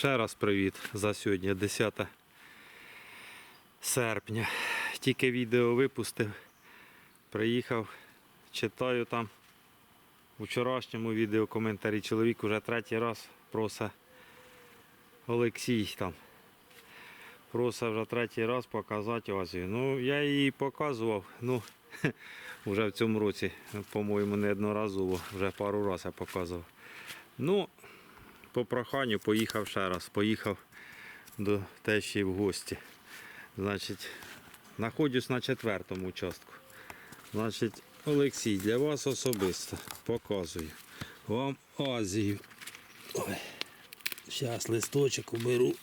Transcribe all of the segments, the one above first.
Ще раз привіт за сьогодні, 10 серпня. Тільки відео випустив. Приїхав, читаю там у вчорашньому відео коментарі. Чоловік уже третій раз просить Олексій там. Просить вже третій раз показати Азію. Ну, я її показував, ну, вже в цьому році, по-моєму, неодноразово, вже пару разів я показував. Ну, по проханню поїхав ще раз. Поїхав до тещі в гості. Значить, знаходжусь на четвертому участку. Значить, Олексій, для вас особисто показую вам Азію. Ой. Зараз листочок уберу.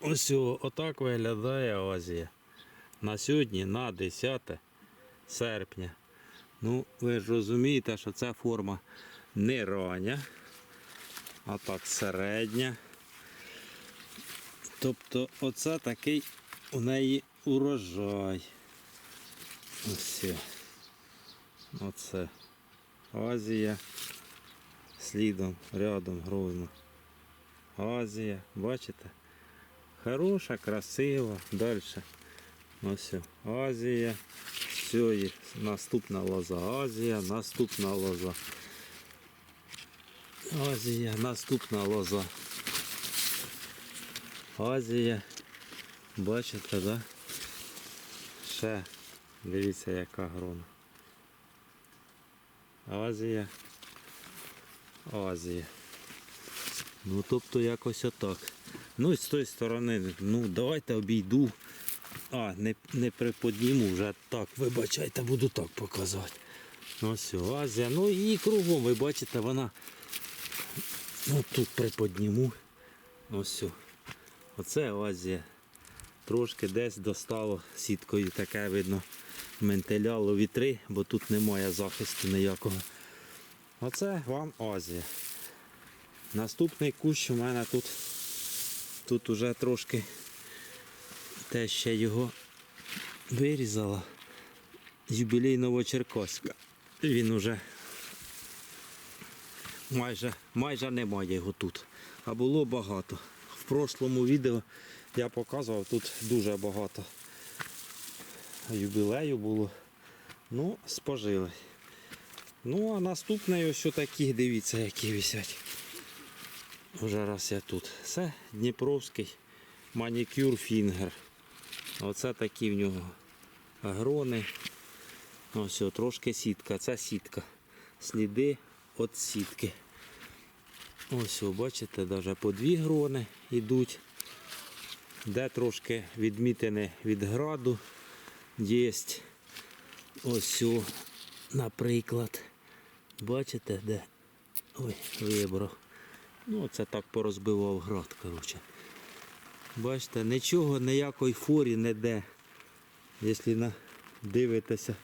Ось отак виглядає Азія. На сьогодні на 10 серпня. Ну, ви ж розумієте, що ця форма не рання, а так середня. Тобто оце такий у неї урожай. Ось. Оце. Азія. Слідом, рядом, грозно. Азія, бачите? Хороша, красива. Далі. Ось. Азія. Все, є. наступна лоза. Азія, наступна лоза. Азія, наступна лоза. Азія. Бачите, да? Ще дивіться, яка грона. Азія. Азія. Ну тобто якось отак. Ну і з тої сторони, ну давайте обійду. А, не, не приподніму вже так, вибачайте, буду так показувати. Ось о, Азія. Ну і кругом, ви бачите, вона ну, тут приподніму. Ось. Оце Азія. Трошки десь достало сіткою таке видно ментиляло вітри, бо тут немає захисту ніякого. Оце вам Азія. Наступний кущ у мене тут. Тут уже трошки те ще його вирізала. Юбілей Новочеркаська. Він уже майже, майже немає його тут. А було багато. В прошлому відео я показував, тут дуже багато юбілею було. Ну, спожили. Ну, а наступне ось такі, дивіться, які висять. Вже раз я тут. Це Дніпровський манікюр фінгер. Оце такі в нього грони. Ось трошки сітка. Це сітка. Сліди від сітки. Ось, бачите, навіть по дві грони йдуть. Де трошки відмітини від граду є. Ось, наприклад. Бачите, де? Ой, вибрав. Ну, це так порозбивав град, коротше. Бачите, нічого, ніякої форі не де. Якщо на... дивитеся.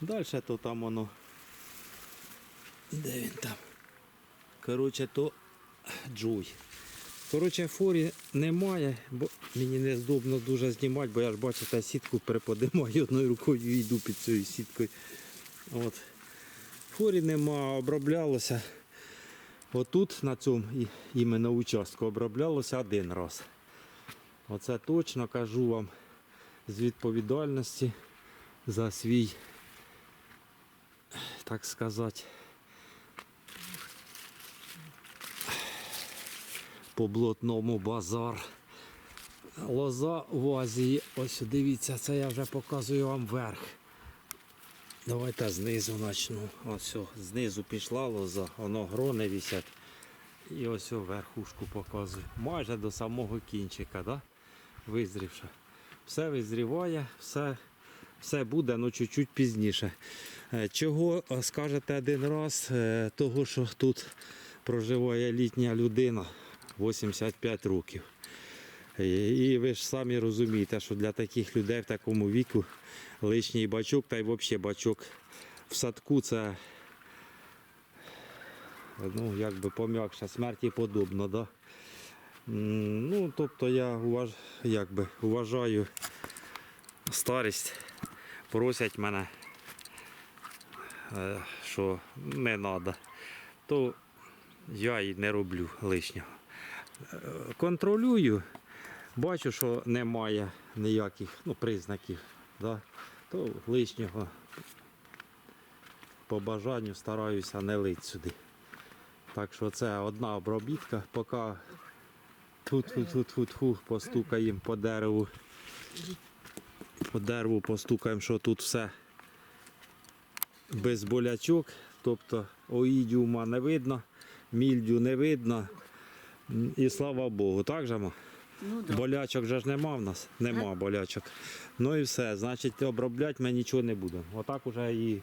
Далі то там воно. Де він там? Коротше, то джуй. Коротше, форі немає, бо мені не здобно дуже знімати, бо я ж бачите, сітку переподимаю одною рукою і йду під цією сіткою. От. Форі нема, оброблялося. Отут на цьому іменно участку оброблялося один раз. Оце точно кажу вам з відповідальності за свій, так сказати, по блатному базар. Лоза в Азії. Ось дивіться, це я вже показую вам верх. Давайте знизу почну. Ось знизу пішла лоза, воно грони висять. І ось верхушку показую. Майже до самого кінчика, да? визрівши. Все визріває, все, все буде, але чуть-чуть пізніше. Е, Чого е, скажете один раз, Е, того що тут проживає літня людина 85 років. І ви ж самі розумієте, що для таких людей в такому віку лишній бачок, та й взагалі бачок в садку це ну, як би пом'якше, смерті подобно. Да? Ну, тобто я уваж... як би, вважаю старість, просять мене, е, що не треба, то я і не роблю лишнього. Контролюю, бачу, що немає ніяких ну, признаків, да, то лишнього по бажанню стараюся не лить сюди. Так що це одна обробітка, поки тут постукаємо по дереву. По дереву постукаємо, що тут все без болячок, тобто оїдіума не видно, мільдю не видно. І слава Богу, так же ма? Ну, да. Болячок же ж нема в нас, нема болячок. Ну і все, значить обробляти ми нічого не будемо. Отак уже і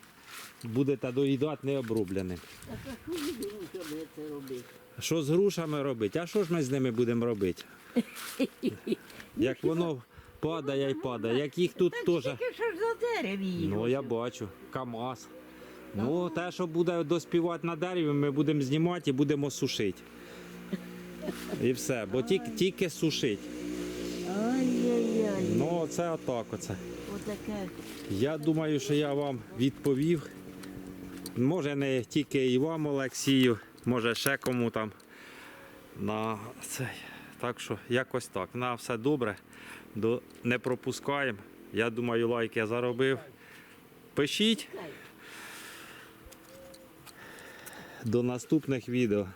будете доїдати необробленим. Так, а що грушами це робити? Що з грушами робити? А що ж ми з ними будемо робити? Як воно падає і падає, як їх тут теж. тільки що ж за дерев її. Ну я бачу, КАМАЗ. Ну, те, що буде доспівати на дереві, ми будемо знімати і будемо сушити. І все, бо тільки, тільки сушить. Ай-яй-яй. Ну, це отак оце. Отаке. Я думаю, що я вам відповів. Може не тільки і вам, Олексію, може ще кому там. На цей. Так що якось так. На все добре. До... Не пропускаємо. Я думаю, лайк я заробив. Пишіть. До наступних відео.